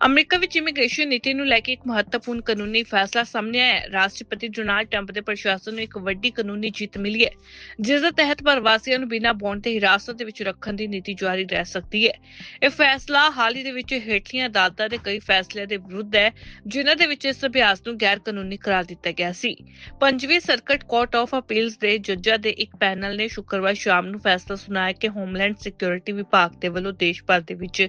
America ਵਿੱਚ immigration ਨੀਤੀ ਨੂੰ ਲੈ ਕੇ ਇੱਕ ਮਹੱਤਵਪੂਰਨ ਕਾਨੂੰਨੀ ਫੈਸਲਾ ਸਾਹਮਣੇ ਆਇਆ ਹੈ। ਰਾਸ਼ਟਰਪਤੀ ਡੋਨਾਲਡ ਟਰੰਪ ਦੇ ਪ੍ਰਸ਼ਾਸਨ ਨੂੰ ਇੱਕ ਵੱਡੀ ਕਾਨੂੰਨੀ ਜਿੱਤ ਮਿਲੀ ਹੈ, ਜਿਸ ਦੇ ਤਹਿਤ ਪ੍ਰਵਾਸੀਆਂ ਨੂੰ ਬਿਨਾਂ ਬੌਂਡ ਤੇ ਹਿਰਾਸਤ ਦੇ ਵਿੱਚ ਰੱਖਣ ਦੀ ਨੀਤੀ ਜਾਰੀ ਰਹਿ ਸਕਦੀ ਹੈ। ਇਹ ਫੈਸਲਾ ਹਾਲ ਹੀ ਦੇ ਵਿੱਚ ਹੇਠਲੀਆਂ ਅਦਾਲਤਾਂ ਦੇ ਕਈ ਫੈਸਲਿਆਂ ਦੇ ਵਿਰੁੱਧ ਹੈ, ਜਿਨ੍ਹਾਂ ਦੇ ਵਿੱਚ ਇਸ ਅਭਿਆਸ ਨੂੰ ਗੈਰ ਕਾਨੂੰਨੀ ਕਰਾਰ ਦਿੱਤਾ ਗਿਆ ਸੀ। ਪੰਜਵੀਂ ਸਰਕਟ ਕੋਰਟ ਆਫ ਅਪੀਲਸ ਦੇ ਜੱਜਾਂ ਦੇ ਇੱਕ ਪੈਨਲ ਨੇ ਸ਼ੁੱਕਰਵਾਰ ਸ਼ਾਮ ਨੂੰ ਫੈਸਲਾ ਸੁਣਾਇਆ ਕਿ ਹੋਮਲੈਂਡ ਸਿਕਿਉਰਿਟੀ ਵਿਭਾਗ ਦੇ ਵੱਲੋਂ ਦੇਸ਼ ਭਰ ਦੇ ਵਿੱਚ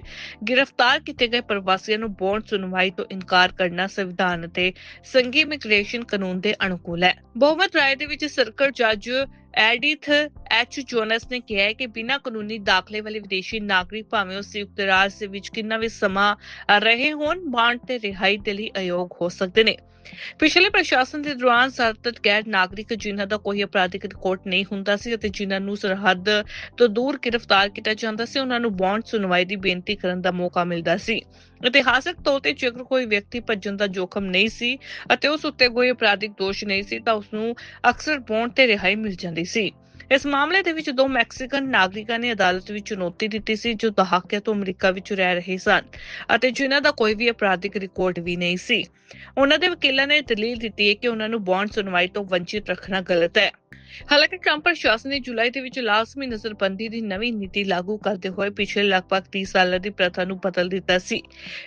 ਗ੍ਰਿਫਤਾਰ ਕੀਤੇ ਗਏ ਪ੍ਰਵਾਸੀਆਂ ਨੂੰ ਬੌਂਡ ਸੁਣਵਾਈ ਤੋਂ ਇਨਕਾਰ ਕਰਨਾ ਸੰਵਿਧਾਨ ਅਤੇ ਸੰਘੀ ਇਮੀਗ੍ਰੇਸ਼ਨ ਕਾਨੂੰਨ ਦੇ ਅਨੁਕੂਲ ਹੈ। ਬਹੁਮਤ ਰਾਏ ਦੇ ਵਿੱਚ ਸਰਕਟ ਜੱਜ ਐਡਿਥ ਐਚ ਜੋਨਸ ਨੇ ਕਿਹਾ ਹੈ ਕਿ ਬਿਨਾਂ ਕਾਨੂੰਨੀ ਦਾਖਲੇ ਵਾਲੇ ਵਿਦੇਸ਼ੀ ਨਾਗਰਿਕ ਭਾਵੇਂ ਉਹ ਸੰਯੁਕਤ ਰਾਜ ਦੇ ਵਿੱਚ ਕਿੰਨਾ ਵੀ ਸਮਾਂ ਰਹੇ ਹੋਣ ਬਾਂਡ ਤੇ ਰਿਹਾਈ ਦੇ ਲਈ ਅਯੋਗ ਹੋ ਸਕਦੇ ਨੇ। ਪਿਛਲੇ ਪ੍ਰਸ਼ਾਸਨ ਦੇ ਦੌਰਾਨ ਸਰਤਤ ਗੈਰ ਨਾਗਰਿਕ ਜਿਨ੍ਹਾਂ ਦਾ ਕੋਈ ਅਪਰਾਧਿਕ ਰਿਕਾਰਡ ਨਹੀਂ ਹੁੰਦਾ ਸੀ ਅਤੇ ਜਿਨ੍ਹਾਂ ਨੂੰ ਸਰਹੱਦ ਤੋਂ ਦੂਰ ਗ੍ਰਿਫਤਾਰ ਕੀਤਾ ਜਾਂਦਾ ਸੀ, ਉਹਨਾਂ ਨੂੰ ਬੌਂਡ ਸੁਣਵਾਈ ਦੀ ਬੇਨਤੀ ਕਰਨ ਦਾ ਮੌਕਾ ਮਿਲਦਾ ਸੀ। ਇਤਿਹਾਸਕ ਤੌਰ ਤੇ ਜੇਕਰ ਕੋਈ ਵਿਅਕਤੀ ਭੱਜਣ ਦਾ ਜੋਖਮ ਨਹੀਂ ਸੀ ਅਤੇ ਉਸ ਉੱਤੇ ਕੋਈ ਅਪਰਾਧਿਕ ਦੋਸ਼ ਨਹੀਂ ਸੀ, ਤਾਂ ਉਸ ਨੂੰ ਅਕਸਰ ਬੌਂਡ ਤੇ ਰਿਹਾਈ ਮਿਲ ਜਾਂਦੀ ਸੀ। ਇਸ ਮਾਮਲੇ ਦੇ ਵਿੱਚ ਦੋ ਮੈਕਸੀਕਨ ਨਾਗਰਿਕਾਂ ਨੇ ਅਦਾਲਤ ਵਿੱਚ ਚੁਣੌਤੀ ਦਿੱਤੀ ਸੀ, ਜੋ ਦਹਾਕਿਆਂ ਤੋਂ ਅਮਰੀਕਾ ਵਿੱਚ ਰਹਿ ਰਹੇ ਸਨ ਅਤੇ ਜਿਨ੍ਹਾਂ ਦਾ ਕੋਈ ਵੀ ਅਪਰਾਧਿਕ ਰਿਕਾਰਡ ਵੀ ਨਹੀਂ ਸੀ। ਉਹਨਾਂ ਦੇ ਵਕੀਲਾਂ ਨੇ ਦਲੀਲ ਦਿੱਤੀ ਹੈ ਕਿ ਉਹਨਾਂ ਨੂੰ ਬੌਂਡ ਸੁਣਵਾਈ ਤੋਂ ਵੰਚਿਤ ਰੱਖਣਾ ਗਲਤ ਹੈ। ਹਾਲਾਂਕਿ ਟਰੰਪ ਪ੍ਰਸ਼ਾਸਨ ਨੇ ਜੁਲਾਈ ਦੇ ਵਿੱਚ ਲਾਜ਼ਮੀ ਨਜ਼ਰਬੰਦੀ ਦੀ ਨਵੀਂ ਨੀਤੀ ਲਾਗੂ ਕਰਦੇ ਹੋਏ ਪਿਛਲੇ ਲਗਭਗ 30 ਸਾਲਾਂ ਦੀ ਪ੍ਰਥਾ ਨੂੰ ਬਦਲ ਦਿੱਤਾ ਸੀ।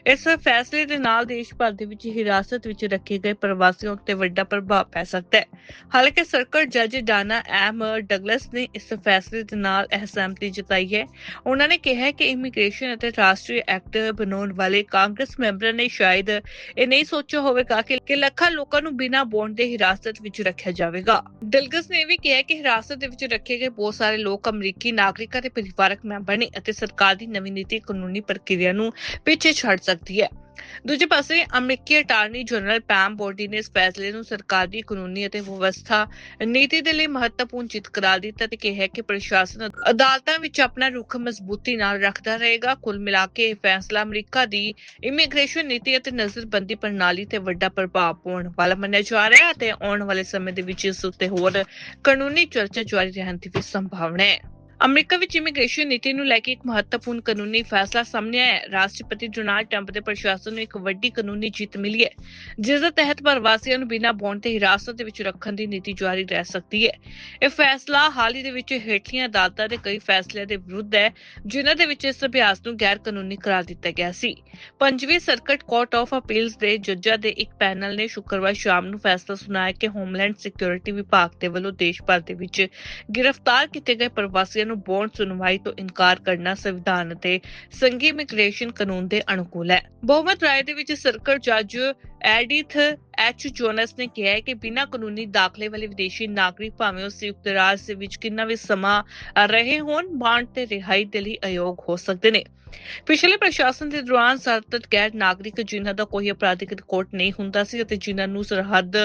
ਇਸ ਫੈਸਲੇ ਦੇ ਨਾਲ ਦੇਸ਼ ਭਰ ਦੇ ਵਿੱਚ ਹਿਰਾਸਤ ਵਿੱਚ ਰੱਖੇ ਗਏ ਪ੍ਰਵਾਸੀਆਂ ਉੱਤੇ ਵੱਡਾ ਪ੍ਰਭਾਵ ਪੈ ਸਕਦਾ ਹੈ। ਹਾਲਾਂਕਿ ਸਰਕਟ ਜੱਜ ਡਾਨਾ ਐਮ ਡਗਲਸ ਨੇ ਇਸ ਫੈਸਲੇ ਦੇ ਨਾਲ ਅਸਹਿਮਤੀ ਜਤਾਈ ਹੈ। ਉਹਨਾਂ ਨੇ ਕਿਹਾ ਕਿ ਇਮੀਗ੍ਰੇਸ਼ਨ ਅਤੇ ਰਾਸ਼ਟਰੀ ਐਕਟ ਬਣਾਉਣ ਵਾਲੇ ਕਾਂਗਰਸ ਮੈਂਬਰਾਂ ਨੇ ਸ਼ਾਇਦ ਇਹ ਨਹੀਂ ਸੋਚਿਆ ਹੋਵੇਗਾ ਕਿ ਲੱਖਾਂ ਲੋਕਾਂ ਨੂੰ ਬਿਨਾਂ ਬੌਂਡ ਦੇ ਹਿਰਾਸਤ ਵਿੱਚ ਰੱਖਿਆ ਜਾਵੇਗਾ। ਦਿਲਗਸ ਨੇ ਇਹ ਵੀ ਕਿਹਾ ਕਿ ਹਿਰਾਸਤ ਦੇ ਵਿੱਚ ਰੱਖੇ ਗਏ ਬਹੁਤ ਸਾਰੇ ਲੋਕ ਅਮਰੀਕੀ ਨਾਗਰਿਕਾਂ ਦੇ ਪਰਿਵਾਰਕ ਮੈਂਬਰ ਨੇ ਅਤੇ ਸਰਕਾਰ ਦੀ ਨਵੀਂ ਨੀਤੀ ਕਾਨੂੰਨੀ ਪ੍ਰਕਿਰਿਆ ਨੂੰ ਪਿੱਛੇ ਛੱਡ ਸਕਦੀ ਹੈ। ਦੂਜੇ ਪਾਸੇ, ਅਮਰੀਕੀ ਅਟਾਰਨੀ ਜਨਰਲ ਪੈਮ ਬੋਡੀ ਨੇ ਇਸ ਫੈਸਲੇ ਨੂੰ ਸਰਕਾਰ ਕਾਨੂੰਨੀ ਅਤੇ ਵਿਵਸਥਾ ਨੀਤੀ ਦੇ ਲਈ ਮਹੱਤਵਪੂਰਨ ਜਿੱਤ ਕਰਾਰ ਦਿੱਤਾ ਤੇ ਕਿਹਾ ਕਿ ਪ੍ਰਸ਼ਾਸਨ ਅਦਾਲਤਾਂ ਵਿੱਚ ਆਪਣਾ ਰੁਖ ਮਜ਼ਬੂਤੀ ਨਾਲ ਰੱਖਦਾ ਰਹੇਗਾ। ਕੁੱਲ ਮਿਲਾ ਕੇ ਇਹ ਫੈਸਲਾ ਅਮਰੀਕਾ ਦੀ ਇਮੀਗ੍ਰੇਸ਼ਨ ਨੀਤੀ ਅਤੇ ਨਜ਼ਰਬੰਦੀ ਪ੍ਰਣਾਲੀ ਤੇ ਵੱਡਾ ਪ੍ਰਭਾਵ ਪਾਉਣ ਵਾਲਾ ਮੰਨਿਆ ਜਾ ਰਿਹਾ ਹੈ ਤੇ ਆਉਣ ਵਾਲੇ ਸਮੇਂ ਦੇ ਵਿੱਚ ਇਸ ਉੱਤੇ ਹੋਰ ਕਾਨੂੰਨੀ ਚਰਚਾ ਜਾਰੀ ਰਹਿਣ ਦੀ ਵੀ ਸੰਭਾਵਨਾ ਹੈ। ਅਮਰੀਕਾ ਵਿੱਚ ਇਮੀਗ੍ਰੇਸ਼ਨ ਨੀਤੀ ਨੂੰ ਲੈ ਕੇ ਇੱਕ ਮਹੱਤਵਪੂਰਨ ਕਾਨੂੰਨੀ ਫੈਸਲਾ ਸਾਹਮਣੇ ਆਇਆ ਹੈ। ਰਾਸ਼ਟਰਪਤੀ ਡੋਨਾਲਡ ਟਰੰਪ ਦੇ ਪ੍ਰਸ਼ਾਸਨ ਨੂੰ ਇੱਕ ਵੱਡੀ ਕਾਨੂੰਨੀ ਜਿੱਤ ਮਿਲੀ ਹੈ, ਜਿਸ ਦੇ ਤਹਿਤ ਪ੍ਰਵਾਸੀਆਂ ਨੂੰ ਬਿਨਾਂ ਬੌਂਡ ਤੇ ਹਿਰਾਸਤ ਦੇ ਵਿੱਚ ਰੱਖਣ ਦੀ ਨੀਤੀ ਜਾਰੀ ਰਹਿ ਸਕਦੀ ਹੈ। ਇਹ ਫੈਸਲਾ ਹਾਲ ਹੀ ਦੇ ਵਿੱਚ ਹੇਠਲੀਆਂ ਅਦਾਲਤਾਂ ਦੇ ਕਈ ਫੈਸਲਿਆਂ ਦੇ ਵਿਰੁੱਧ ਹੈ, ਜਿਨ੍ਹਾਂ ਦੇ ਵਿੱਚ ਇਸ ਅਭਿਆਸ ਨੂੰ ਗੈਰ ਕਾਨੂੰਨੀ ਕਰਾਰ ਦਿੱਤਾ ਗਿਆ ਸੀ। ਪੰਜਵੀਂ ਸਰਕਟ ਕੋਰਟ ਆਫ ਅਪੀਲਸ ਦੇ ਜੱਜਾਂ ਦੇ ਇੱਕ ਪੈਨਲ ਨੇ ਸ਼ੁੱਕਰਵਾਰ ਸ਼ਾਮ ਨੂੰ ਫੈਸਲਾ ਸੁਣਾਇਆ ਕਿ ਹੋਮਲੈਂਡ ਸਿਕਿਉਰਿਟੀ ਵਿਭਾਗ ਦੇ ਵੱਲੋਂ ਦੇਸ਼ ਭਰ ਦੇ ਵਿੱਚ ਗ੍ਰਿਫਤਾਰ ਕੀਤੇ ਗਏ ਪ੍ਰਵਾਸੀਆਂ ਨੂੰ ਬੌਂਡ ਸੁਣਵਾਈ ਤੋਂ ਇਨਕਾਰ ਕਰਨਾ ਸੰਵਿਧਾਨ ਅਤੇ ਸੰਘੀ ਇਮੀਗ੍ਰੇਸ਼ਨ ਕਾਨੂੰਨ ਦੇ ਅਨੁਕੂਲ ਹੈ। ਬਹੁਮਤ ਰਾਏ ਦੇ ਵਿੱਚ ਸਰਕਲ ਜੱਜ ਐਡਿਥ ਐਚ ਜੋਨਸ ਨੇ ਕਿਹਾ ਹੈ ਕਿ ਬਿਨਾਂ ਕਾਨੂੰਨੀ ਦਾਖਲੇ ਵਾਲੇ ਵਿਦੇਸ਼ੀ ਨਾਗਰਿਕ ਭਾਵੇਂ ਉਹ ਸੰਯੁਕਤ ਰਾਜ ਦੇ ਵਿੱਚ ਕਿੰਨਾ ਵੀ ਸਮਾਂ ਰਹੇ ਹੋਣ ਬਾਂਡ ਤੇ ਰਿਹਾਈ ਦੇ ਲਈ ਅਯੋਗ ਹੋ ਸਕਦੇ ਨੇ। ਪਿਛਲੇ ਪ੍ਰਸ਼ਾਸਨ ਦੇ ਦੌਰਾਨ ਸਰਤਤ ਗੈਰ ਨਾਗਰਿਕ ਜਿਨ੍ਹਾਂ ਦਾ ਕੋਈ ਅਪਰਾਧਿਕ ਰਿਕਾਰਡ ਨਹੀਂ ਹੁੰਦਾ ਸੀ ਅਤੇ ਜਿਨ੍ਹਾਂ ਨੂੰ ਸਰਹੱਦ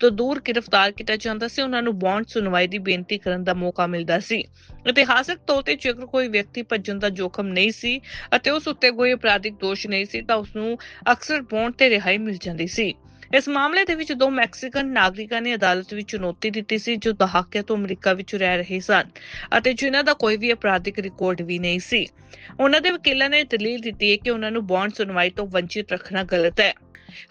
ਤੋਂ ਦੂਰ ਗ੍ਰਿਫਤਾਰ ਕੀਤਾ ਜਾਂਦਾ ਸੀ, ਉਹਨਾਂ ਨੂੰ ਬੌਂਡ ਸੁਣਵਾਈ ਦੀ ਬੇਨਤੀ ਕਰਨ ਦਾ ਮੌਕਾ ਮਿਲਦਾ ਸੀ। ਇਤਿਹਾਸਕ ਤੌਰ ਤੇ ਜੇਕਰ ਕੋਈ ਵਿਅਕਤੀ ਭੱਜਣ ਦਾ ਜੋਖਮ ਨਹੀਂ ਸੀ ਅਤੇ ਉਸ ਉੱਤੇ ਕੋਈ ਅਪਰਾਧਿਕ ਦੋਸ਼ ਨਹੀਂ ਸੀ, ਤਾਂ ਉਸ ਨੂੰ ਅਕਸਰ ਬੌਂਡ ਤੇ ਰਿਹਾਈ ਮਿਲ ਜਾਂਦੀ ਸੀ। ਇਸ ਮਾਮਲੇ ਦੇ ਵਿੱਚ ਦੋ ਮੈਕਸੀਕਨ ਨਾਗਰਿਕਾਂ ਨੇ ਅਦਾਲਤ ਵਿੱਚ ਚੁਣੌਤੀ ਦਿੱਤੀ ਸੀ, ਜੋ ਦਹਾਕਿਆਂ ਤੋਂ ਅਮਰੀਕਾ ਵਿੱਚ ਰਹਿ ਰਹੇ ਸਨ ਅਤੇ ਜਿਨ੍ਹਾਂ ਦਾ ਕੋਈ ਵੀ ਅਪਰਾਧਿਕ ਰਿਕਾਰਡ ਵੀ ਨਹੀਂ ਸੀ। ਉਹਨਾਂ ਦੇ ਵਕੀਲਾਂ ਨੇ ਦਲੀਲ ਦਿੱਤੀ ਹੈ ਕਿ ਉਹਨਾਂ ਨੂੰ ਬੌਂਡ ਸੁਣਵਾਈ ਤੋਂ ਵੰਚਿਤ ਰੱਖਣਾ ਗਲਤ ਹੈ।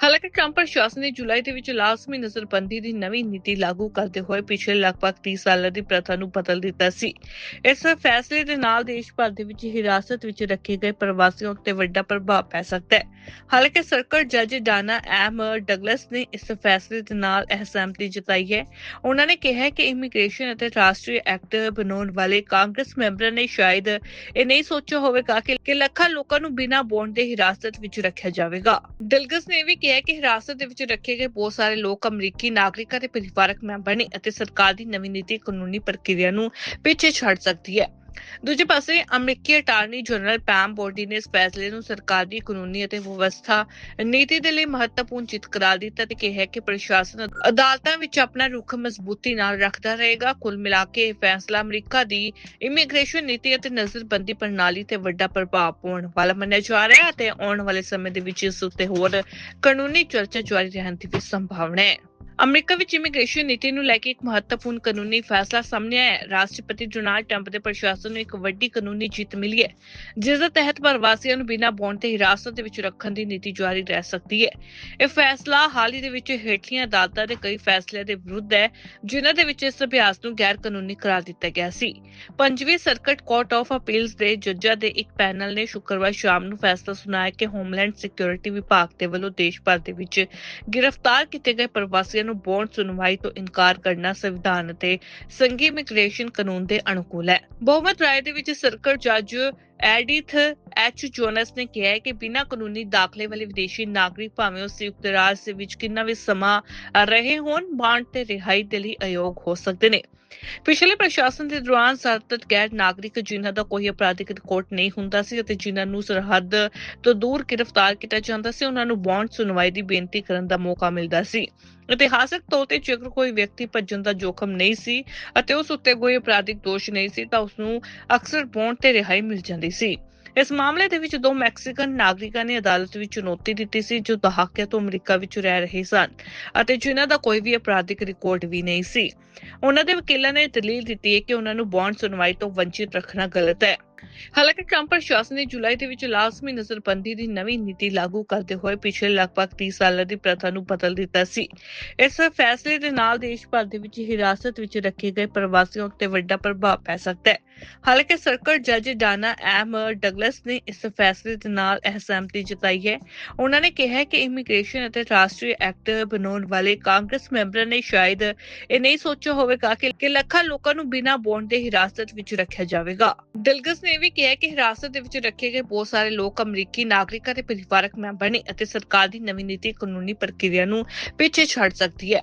ਹਾਲਾਂਕਿ ਟਰੰਪ ਪ੍ਰਸ਼ਾਸਨ ਨੇ ਜੁਲਾਈ ਦੇ ਵਿੱਚ ਲਾਜ਼ਮੀ ਨਜ਼ਰਬੰਦੀ ਦੀ ਨਵੀਂ ਨੀਤੀ ਲਾਗੂ ਕਰਦੇ ਹੋਏ ਪਿਛਲੇ ਲਗਭਗ 30 ਸਾਲਾਂ ਦੀ ਪ੍ਰਥਾ ਨੂੰ ਬਦਲ ਦਿੱਤਾ ਸੀ। ਇਸ ਫੈਸਲੇ ਦੇ ਨਾਲ ਦੇਸ਼ ਭਰ ਦੇ ਵਿੱਚ ਹਿਰਾਸਤ ਵਿੱਚ ਰੱਖੇ ਗਏ ਪ੍ਰਵਾਸੀਆਂ ਉੱਤੇ ਵੱਡਾ ਪ੍ਰਭਾਵ ਪੈ ਸਕਦਾ ਹੈ। ਹਾਲਾਂਕਿ ਸਰਕਟ ਜੱਜ ਡਾਨਾ ਐਮ ਡਗਲਸ ਨੇ ਇਸ ਫੈਸਲੇ ਦੇ ਨਾਲ ਅਸਹਿਮਤੀ ਜਤਾਈ ਹੈ। ਉਹਨਾਂ ਨੇ ਕਿਹਾ ਕਿ ਇਮੀਗ੍ਰੇਸ਼ਨ ਅਤੇ ਰਾਸ਼ਟਰੀ ਐਕਟ ਬਣਾਉਣ ਵਾਲੇ ਕਾਂਗਰਸ ਮੈਂਬਰਾਂ ਨੇ ਸ਼ਾਇਦ ਇਹ ਨਹੀਂ ਸੋਚਿਆ ਹੋਵੇਗਾ ਕਿ ਲੱਖਾਂ ਲੋਕਾਂ ਨੂੰ ਬਿਨਾਂ ਬੌਂਡ ਦੇ ਹਿਰਾਸਤ ਵਿੱਚ ਰੱਖਿਆ ਜਾਵੇਗਾ। ਡਲਗਸ ਨੇ ਵੀ ਕਿਹਾ ਕਿ ਹਿਰਾਸਤ ਦੇ ਵਿੱਚ ਰੱਖੇ ਗਏ ਬਹੁਤ ਸਾਰੇ ਲੋਕ, ਅਮਰੀਕੀ ਨਾਗਰਿਕਾਂ ਦੇ ਪਰਿਵਾਰਕ ਮੈਂਬਰ ਨੇ ਅਤੇ ਸਰਕਾਰ ਦੀ ਨਵੀਂ ਨੀਤੀ ਕਾਨੂੰਨੀ ਪ੍ਰਕਿਰਿਆ ਨੂੰ ਪਿੱਛੇ ਛੱਡ ਸਕਦੀ ਹੈ। ਦੂਜੇ ਪਾਸੇ ਅਮਰੀਕੀ ਅਟਾਰਨੀ ਜਨਰਲ ਪੈਮ ਬੋਡੀ ਨੇ ਇਸ ਫੈਸਲੇ ਨੂੰ ਸਰਕਾਰ ਕਾਨੂੰਨੀ ਅਤੇ ਵਿਵਸਥਾ ਨੀਤੀ ਦੇ ਲਈ ਮਹੱਤਵਪੂਰਨ ਜਿੱਤ ਕਰਾਰ ਦਿੱਤਾ ਤੇ ਕਿਹਾ ਕਿ ਪ੍ਰਸ਼ਾਸਨ ਅਦਾਲਤਾਂ ਵਿੱਚ ਆਪਣਾ ਰੁਖ ਮਜ਼ਬੂਤੀ ਨਾਲ ਰੱਖਦਾ ਰਹੇਗਾ। ਕੁੱਲ ਮਿਲਾ ਕੇ ਇਹ ਫੈਸਲਾ ਅਮਰੀਕਾ ਦੀ ਇਮੀਗ੍ਰੇਸ਼ਨ ਨੀਤੀ ਅਤੇ ਨਜ਼ਰਬੰਦੀ ਪ੍ਰਣਾਲੀ ਤੇ ਵੱਡਾ ਪ੍ਰਭਾਵ ਪਾਉਣ ਵਾਲਾ ਮੰਨਿਆ ਜਾ ਰਿਹਾ ਹੈ ਤੇ ਆਉਣ ਵਾਲੇ ਸਮੇਂ ਦੇ ਵਿੱਚ ਇਸ ਉੱਤੇ ਹੋਰ ਕਾਨੂੰਨੀ ਚਰਚਾ ਜਾਰੀ ਰਹਿਣ ਦੀ ਵੀ ਸੰਭਾਵਨਾ ਹੈ। ਅਮਰੀਕਾ ਵਿੱਚ ਇਮੀਗ੍ਰੇਸ਼ਨ ਨੀਤੀ ਨੂੰ ਲੈ ਕੇ ਇੱਕ ਮਹੱਤਵਪੂਰਨ ਕਾਨੂੰਨੀ ਫੈਸਲਾ ਸਾਹਮਣੇ ਆਇਆ ਹੈ। ਰਾਸ਼ਟਰਪਤੀ ਡੋਨਾਲਡ ਟਰੰਪ ਦੇ ਪ੍ਰਸ਼ਾਸਨ ਨੂੰ ਇੱਕ ਵੱਡੀ ਕਾਨੂੰਨੀ ਜਿੱਤ ਮਿਲੀ ਹੈ, ਜਿਸ ਦੇ ਤਹਿਤ ਪ੍ਰਵਾਸੀਆਂ ਨੂੰ ਬਿਨਾਂ ਬੌਂਡ ਤੇ ਹਿਰਾਸਤ ਦੇ ਵਿੱਚ ਰੱਖਣ ਦੀ ਨੀਤੀ ਜਾਰੀ ਰਹਿ ਸਕਦੀ ਹੈ। ਇਹ ਫੈਸਲਾ ਹਾਲ ਹੀ ਦੇ ਵਿੱਚ ਹੇਠਲੀਆਂ ਅਦਾਲਤਾਂ ਦੇ ਕਈ ਫੈਸਲਿਆਂ ਦੇ ਵਿਰੁੱਧ ਹੈ, ਜਿਨ੍ਹਾਂ ਦੇ ਵਿੱਚ ਇਸ ਅਭਿਆਸ ਨੂੰ ਗੈਰ ਕਾਨੂੰਨੀ ਕਰਾਰ ਦਿੱਤਾ ਗਿਆ ਸੀ। ਪੰਜਵੀਂ ਸਰਕਟ ਕੋਰਟ ਆਫ ਅਪੀਲਸ ਦੇ ਜੱਜਾਂ ਦੇ ਇੱਕ ਪੈਨਲ ਨੇ ਸ਼ੁੱਕਰਵਾਰ ਸ਼ਾਮ ਨੂੰ ਫੈਸਲਾ ਸੁਣਾਇਆ ਕਿ ਹੋਮਲੈਂਡ ਸਿਕਿਉਰਿਟੀ ਵਿਭਾਗ ਦੇ ਵੱਲੋਂ ਦੇਸ਼ ਭਰ ਦੇ ਵਿੱਚ ਗ੍ਰਿਫਤਾਰ ਕੀਤੇ ਗਏ ਪ੍ਰਵਾਸੀਆਂ ਨੂੰ ਬੌਂਡ ਸੁਣਵਾਈ ਤੋਂ ਇਨਕਾਰ ਕਰਨਾ ਸੰਵਿਧਾਨ ਅਤੇ ਸੰਘੀ ਇਮੀਗ੍ਰੇਸ਼ਨ ਕਾਨੂੰਨ ਦੇ ਅਨੁਕੂਲ ਹੈ। ਬਹੁਮਤ ਰਾਏ ਦੇ ਵਿੱਚ ਸਰਕਟ ਜੱਜ ਐਡਿਥ ਐਚ ਜੋਨਸ ਨੇ ਕਿਹਾ ਹੈ ਕਿ ਬਿਨਾਂ ਕਾਨੂੰਨੀ ਦਾਖਲੇ ਵਾਲੇ ਵਿਦੇਸ਼ੀ ਨਾਗਰਿਕ ਭਾਵੇਂ ਉਹ ਸੰਯੁਕਤ ਰਾਜ ਦੇ ਵਿੱਚ ਕਿੰਨਾ ਵੀ ਸਮਾਂ ਰਹੇ ਹੋਣ ਬਾਂਡ ਤੇ ਰਿਹਾਈ ਦੇ ਲਈ ਅਯੋਗ ਹੋ ਸਕਦੇ ਨੇ। ਪਿਛਲੇ ਪ੍ਰਸ਼ਾਸਨ ਦੇ ਦੌਰਾਨ ਸਰਤਤ ਗੈਰ ਨਾਗਰਿਕ ਜਿਨ੍ਹਾਂ ਦਾ ਕੋਈ ਅਪਰਾਧਿਕ ਰਿਕਾਰਡ ਨਹੀਂ ਹੁੰਦਾ ਸੀ ਅਤੇ ਜਿਨ੍ਹਾਂ ਨੂੰ ਸਰਹੱਦ ਤੋਂ ਦੂਰ ਗ੍ਰਿਫਤਾਰ ਕੀਤਾ ਜਾਂਦਾ ਸੀ, ਉਹਨਾਂ ਨੂੰ ਬੌਂਡ ਸੁਣਵਾਈ ਦੀ ਬੇਨਤੀ ਕਰਨ ਦਾ ਮੌਕਾ ਮਿਲਦਾ ਸੀ। ਇਤਿਹਾਸਕ ਤੌਰ ਤੇ ਜੇਕਰ ਕੋਈ ਵਿਅਕਤੀ ਭੱਜਣ ਦਾ ਜੋਖਮ ਨਹੀਂ ਸੀ ਅਤੇ ਉਸ ਉੱਤੇ ਕੋਈ ਅਪਰਾਧਿਕ ਦੋਸ਼ ਨਹੀਂ ਸੀ, ਤਾਂ ਉਸ ਨੂੰ ਅਕਸਰ ਬੌਂਡ ਤੇ ਰਿਹਾਈ ਮਿਲ ਜਾਂਦੀ ਸੀ। ਇਸ ਮਾਮਲੇ ਦੇ ਵਿੱਚ ਦੋ ਮੈਕਸੀਕਨ ਨਾਗਰਿਕਾਂ ਨੇ ਅਦਾਲਤ ਵਿੱਚ ਚੁਣੌਤੀ ਦਿੱਤੀ ਸੀ, ਜੋ ਦਹਾਕਿਆਂ ਤੋਂ ਅਮਰੀਕਾ ਵਿੱਚ ਰਹਿ ਰਹੇ ਸਨ ਅਤੇ ਜਿਨ੍ਹਾਂ ਦਾ ਕੋਈ ਵੀ ਅਪਰਾਧਿਕ ਰਿਕਾਰਡ ਵੀ ਨਹੀਂ ਸੀ। ਉਹਨਾਂ ਦੇ ਵਕੀਲਾਂ ਨੇ ਦਲੀਲ ਦਿੱਤੀ ਹੈ ਕਿ ਉਹਨਾਂ ਨੂੰ ਬੌਂਡ ਸੁਣਵਾਈ ਤੋਂ ਵੰਚਿਤ ਰੱਖਣਾ ਗਲਤ ਹੈ। ਹਾਲਾਂਕਿ ਟਰੰਪ ਪ੍ਰਸ਼ਾਸਨ ਨੇ ਜੁਲਾਈ ਦੇ ਵਿੱਚ ਲਾਜ਼ਮੀ ਨਜ਼ਰਬੰਦੀ ਦੀ ਨਵੀਂ ਨੀਤੀ ਲਾਗੂ ਕਰਦੇ ਹੋਏ ਪਿਛਲੇ ਲਗਭਗ 30 ਸਾਲਾਂ ਦੀ ਪ੍ਰਥਾ ਨੂੰ ਬਦਲ ਦਿੱਤਾ ਸੀ। ਇਸ ਫੈਸਲੇ ਦੇ ਨਾਲ ਦੇਸ਼ ਭਰ ਦੇ ਵਿੱਚ ਹਿਰਾਸਤ ਵਿੱਚ ਰੱਖੇ ਗਏ ਪ੍ਰਵਾਸੀਆਂ ਉੱਤੇ ਵੱਡਾ ਪ੍ਰਭਾਵ ਪੈ ਸਕਦਾ ਹੈ। ਹਾਲਾਂਕਿ ਸਰਕਟ ਜੱਜ ਡਾਨਾ ਐਮ ਡਗਲਸ ਨੇ ਇਸ ਫੈਸਲੇ ਦੇ ਨਾਲ ਅਸਹਿਮਤੀ ਜਤਾਈ ਹੈ। ਉਹਨਾਂ ਨੇ ਕਿਹਾ ਕਿ ਇਮੀਗ੍ਰੇਸ਼ਨ ਅਤੇ ਰਾਸ਼ਟਰੀ ਐਕਟ ਬਣਾਉਣ ਵਾਲੇ ਕਾਂਗਰਸ ਮੈਂਬਰਾਂ ਨੇ ਸ਼ਾਇਦ ਇਹ ਨਹੀਂ ਸੋਚਿਆ ਹੋਵੇਗਾ ਕਿ ਕਿ ਲੱਖਾਂ ਲੋਕਾਂ ਨੂੰ ਬਿਨਾਂ ਬੌਂਡ ਦੇ ਹਿਰਾਸਤ ਵਿੱਚ ਰੱਖਿਆ ਜਾਵੇਗਾ। ਡਲਗਸ ਨੇ ਇਹ ਵੀ ਕਿਹਾ ਕਿ ਹਿਰਾਸਤ ਦੇ ਵਿੱਚ ਰੱਖੇ ਗਏ ਬਹੁਤ ਸਾਰੇ ਲੋਕ, ਅਮਰੀਕੀ ਨਾਗਰਿਕਾਂ ਦੇ ਪਰਿਵਾਰਕ ਮੈਂਬਰ ਨੇ ਅਤੇ ਸਰਕਾਰ ਦੀ ਨਵੀਂ ਨੀਤੀ ਕਾਨੂੰਨੀ ਪ੍ਰਕਿਰਿਆ ਨੂੰ ਪਿੱਛੇ ਛੱਡ ਸਕਦੀ ਹੈ।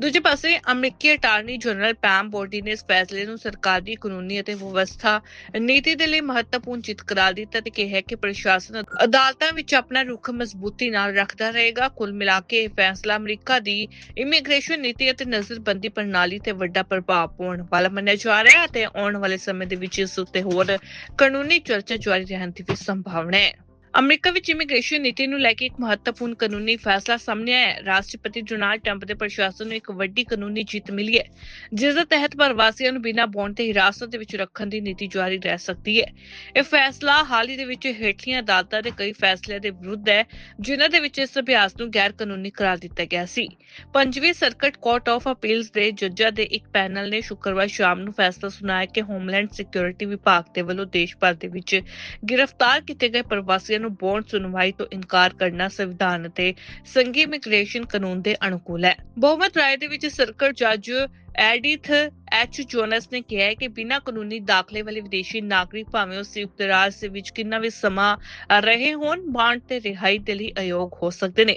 ਦੂਜੇ ਪਾਸੇ ਅਮਰੀਕੀ ਅਟਾਰਨੀ ਜਨਰਲ ਪੈਮ ਬੋਡੀ ਨੇ ਇਸ ਫੈਸਲੇ ਨੂੰ ਸਰਕਾਰ ਕਾਨੂੰਨੀ ਅਤੇ ਵਿਵਸਥਾ ਨੀਤੀ ਦੇ ਲਈ ਮਹੱਤਵਪੂਰਨ ਜਿੱਤ ਕਰਾਰ ਦਿੱਤਾ ਤੇ ਕਿਹਾ ਕਿ ਪ੍ਰਸ਼ਾਸਨ ਅਦਾਲਤਾਂ ਵਿੱਚ ਆਪਣਾ ਰੁਖ ਮਜ਼ਬੂਤੀ ਨਾਲ ਰੱਖਦਾ ਰਹੇਗਾ। ਕੁੱਲ ਮਿਲਾ ਕੇ ਇਹ ਫੈਸਲਾ ਅਮਰੀਕਾ ਦੀ ਇਮੀਗ੍ਰੇਸ਼ਨ ਨੀਤੀ ਅਤੇ ਨਜ਼ਰਬੰਦੀ ਪ੍ਰਣਾਲੀ ਤੇ ਵੱਡਾ ਪ੍ਰਭਾਵ ਪਾਉਣ ਵਾਲਾ ਮੰਨਿਆ ਜਾ ਰਿਹਾ ਹੈ ਤੇ ਆਉਣ ਵਾਲੇ ਸਮੇਂ ਦੇ ਵਿੱਚ ਇਸ ਉੱਤੇ ਹੋਰ ਕਾਨੂੰਨੀ ਚਰਚਾ ਜਾਰੀ ਰਹਿਣ ਦੀ ਵੀ ਸੰਭਾਵਨਾ ਹੈ। ਅਮਰੀਕਾ ਵਿੱਚ ਇਮੀਗ੍ਰੇਸ਼ਨ ਨੀਤੀ ਨੂੰ ਲੈ ਕੇ ਇੱਕ ਮਹੱਤਵਪੂਰਨ ਕਾਨੂੰਨੀ ਫੈਸਲਾ ਸਾਹਮਣੇ ਆਇਆ ਹੈ। ਰਾਸ਼ਟਰਪਤੀ ਡੋਨਾਲਡ ਟਰੰਪ ਦੇ ਪ੍ਰਸ਼ਾਸਨ ਨੂੰ ਇੱਕ ਵੱਡੀ ਕਾਨੂੰਨੀ ਜਿੱਤ ਮਿਲੀ ਹੈ, ਜਿਸ ਦੇ ਤਹਿਤ ਪ੍ਰਵਾਸੀਆਂ ਨੂੰ ਬਿਨਾਂ ਬੌਂਡ ਤੇ ਹਿਰਾਸਤ ਦੇ ਵਿੱਚ ਰੱਖਣ ਦੀ ਨੀਤੀ ਜਾਰੀ ਰਹਿ ਸਕਦੀ ਹੈ। ਇਹ ਫੈਸਲਾ ਹਾਲ ਹੀ ਦੇ ਵਿੱਚ ਹੇਠਲੀਆਂ ਅਦਾਲਤਾਂ ਦੇ ਕਈ ਫੈਸਲਿਆਂ ਦੇ ਵਿਰੁੱਧ ਹੈ, ਜਿਨ੍ਹਾਂ ਦੇ ਵਿੱਚ ਇਸ ਅਭਿਆਸ ਨੂੰ ਗੈਰ ਕਾਨੂੰਨੀ ਕਰਾਰ ਦਿੱਤਾ ਗਿਆ ਸੀ। ਪੰਜਵੀਂ ਸਰਕਟ ਕੋਰਟ ਆਫ ਅਪੀਲਸ ਦੇ ਜੱਜਾਂ ਦੇ ਇੱਕ ਪੈਨਲ ਨੇ ਸ਼ੁੱਕਰਵਾਰ ਸ਼ਾਮ ਨੂੰ ਫੈਸਲਾ ਸੁਣਾਇਆ ਕਿ ਹੋਮਲੈਂਡ ਸਿਕਿਉਰਿਟੀ ਵਿਭਾਗ ਦੇ ਵੱਲੋਂ ਦੇਸ਼ ਭਰ ਦੇ ਵਿੱਚ ਗ੍ਰਿਫਤਾਰ ਕੀਤੇ ਗਏ ਪ੍ਰਵਾਸੀਆਂ ਨੂੰ ਬੌਂਡ ਸੁਣਵਾਈ ਤੋਂ ਇਨਕਾਰ ਕਰਨਾ ਸੰਵਿਧਾਨ ਅਤੇ ਸੰਘੀ ਇਮੀਗ੍ਰੇਸ਼ਨ ਕਾਨੂੰਨ ਦੇ ਅਨੁਕੂਲ ਹੈ। ਬਹੁਮਤ ਰਾਏ ਦੇ ਵਿੱਚ ਸਰਕਲ ਜੱਜ ਐਡਿਥ ਐਚ ਜੋਨਸ ਨੇ ਕਿਹਾ ਹੈ ਕਿ ਬਿਨਾਂ ਕਾਨੂੰਨੀ ਦਾਖਲੇ ਵਾਲੇ ਵਿਦੇਸ਼ੀ ਨਾਗਰਿਕ ਭਾਵੇਂ ਉਹ ਸੰਯੁਕਤ ਰਾਜ ਦੇ ਵਿੱਚ ਕਿੰਨਾ ਵੀ ਸਮਾਂ ਰਹੇ ਹੋਣ ਬਾਂਡ ਤੇ ਰਿਹਾਈ ਦੇ ਲਈ ਅਯੋਗ ਹੋ ਸਕਦੇ ਨੇ।